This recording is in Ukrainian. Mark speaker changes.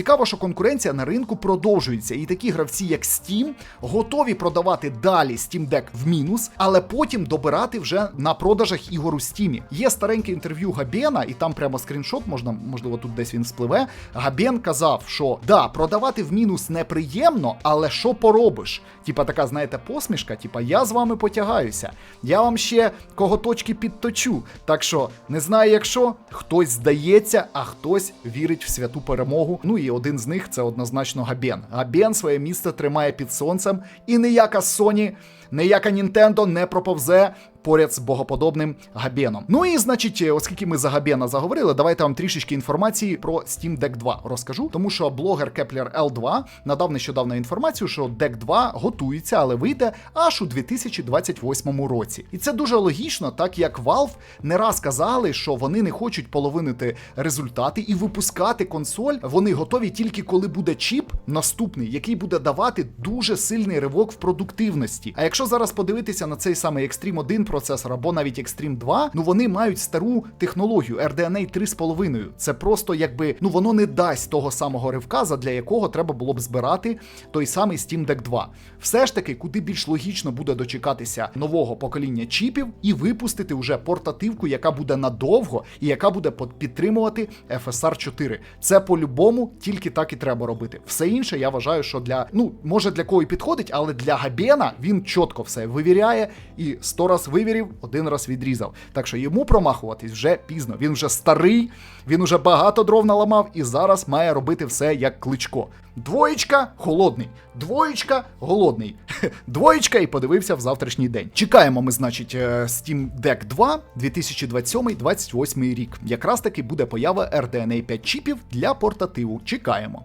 Speaker 1: Цікаво, що конкуренція на ринку продовжується, і такі гравці, як Steam, готові продавати далі Steam Deck в мінус, але потім добирати вже на продажах ігор у Steam. Є стареньке інтерв'ю Габена, і там прямо скріншот, можна, можливо, тут десь він спливе. Габен казав, що да, продавати в мінус неприємно, але що поробиш? Типа така, знаєте, посмішка, типа я з вами потягаюся. Я вам ще коготочки підточу. Так що не знаю, якщо хтось здається, а хтось вірить в святу перемогу. Ну і один з них це однозначно Габен. Габен своє місце тримає під сонцем, і ніяка Sony, ніяка Nintendo не проповзе поряд з богоподобним Габеном. Ну і значить, оскільки ми за Габена заговорили, давайте вам трішечки інформації про Steam Deck 2 розкажу, тому що блогер Kepler L2 надав нещодавно інформацію, що Deck 2 готується, але вийде аж у 2028 році. І це дуже логічно, так як Valve не раз казали, що вони не хочуть половинити результати і випускати консоль. Вони готові тільки коли буде чіп наступний, який буде давати дуже сильний ривок в продуктивності. А якщо зараз подивитися на цей самий Extreme 1 процесор або навіть Extreme 2, ну вони мають стару технологію RDNA 3,5. Це просто якби ну воно не дасть того самого ривка, задля якого треба було б збирати той самий Steam Deck 2. Все ж таки, куди більш логічно буде дочекатися нового покоління чіпів і випустити вже портативку, яка буде надовго і яка буде підтримувати FSR 4. Це по-любому тільки так і треба робити. Все інше я вважаю, що для ну може для кого і підходить, але для Габена він чітко все вивіряє і сто раз вивірів, один раз відрізав. Так що йому промахуватись вже пізно. Він вже старий, він уже багато дров наламав і зараз має робити все як кличко. Двоєчка холодний, двоєчка голодний, двоєчка і подивився в завтрашній день. Чекаємо ми, значить, е, Steam Deck 2 2027-2028 рік. Якраз таки буде поява RDNA 5 чіпів для портативу. Чекаємо.